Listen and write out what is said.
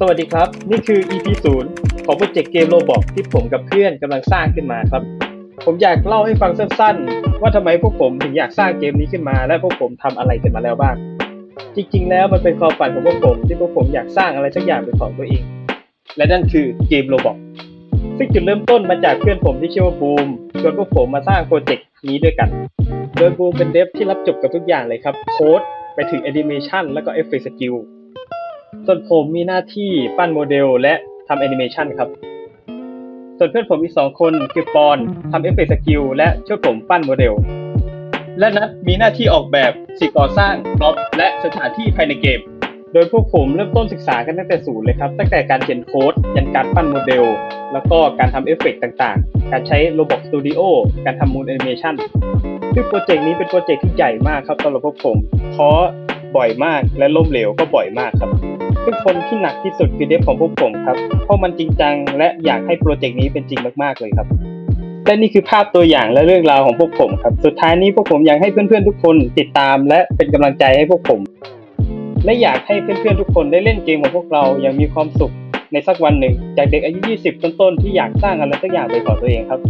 สวัสดีครับ นี่คือ EP 0ของโปรเจกต์เกมโรบอกที่ผมกับเพื่อนกำลังสร้างขึ้นมาครับ ผมอยากเล่าให้ฟังสั้นๆ ว่าทำไมพวกผมถึงอยากสร้างเกมนี้ขึ้นมา และพวกผมทำอะไรกันมาแล้วบ้าง จริงๆ แล้วมันเป็นความฝันของพวกผมที่พวกผมอยากสร้างอะไรสักอย่างเป็นของตัวเอง และนั่นคือเกมโรบอกซึ่งจุดเริ่มต้นมาจากเพื่อนผมที่ชื่อว่าบูมชวนพวกผมมาสร้างโปรเจกต์นี้ด้วยกัน โดยบูมเป็นเดฟที่รับจบกับทุกอย่างเลยครับ โค้ดไปถึงแอนิเมชันแล้วก็เอฟเฟกต์สกิล ส่วนผมมีหน้าที่ปั้นโมเดลและทำแอนิเมชันครับ ส่วนเพื่อนผมอีกสองคนคือปอนทำเอฟเฟกต์สกิลและช่วยผมปั้นโมเดล และนัดมีหน้าที่ออกแบบสิ่งก่อสร้างบล็อกและสถานที่ภายในเกม โดยพวกผมเริ่มต้นศึกษากันตั้งแต่ศูนย์เลยครับ ตั้งแต่การเขียนโค้ด ยันการปั้นโมเดล แล้วก็การทำเอฟเฟกต์ต่างๆ การใช้ Roblox Studio การทำมูลแอนิเมชันซึ่งโปรเจกต์นี้เป็นโปรเจกต์ที่ใหญ่มากครับสำหรับพวกผมท้อบ่อยมากและล้มเหลวก็บ่อยมากครับ ซึ่งคนที่หนักที่สุดคือเดฟของพวกผมครับ เพราะมันจริงจังและอยากให้โปรเจกต์นี้เป็นจริงมากๆเลยครับ และนี่คือภาพตัวอย่างและเรื่องราวของพวกผมครับ สุดท้ายนี้พวกผมอยากให้เพื่อนๆทุกคนติดตามและเป็นกำลังใจให้พวกผม และอยากให้เพื่อนๆทุกคนได้เล่นเกมของพวกเราอย่างมีความสุขในสักวันหนึ่ง จากเด็กอายุ 20 ต้นๆที่อยากสร้างอะไรสักอย่างเป็นของตัวเองครับ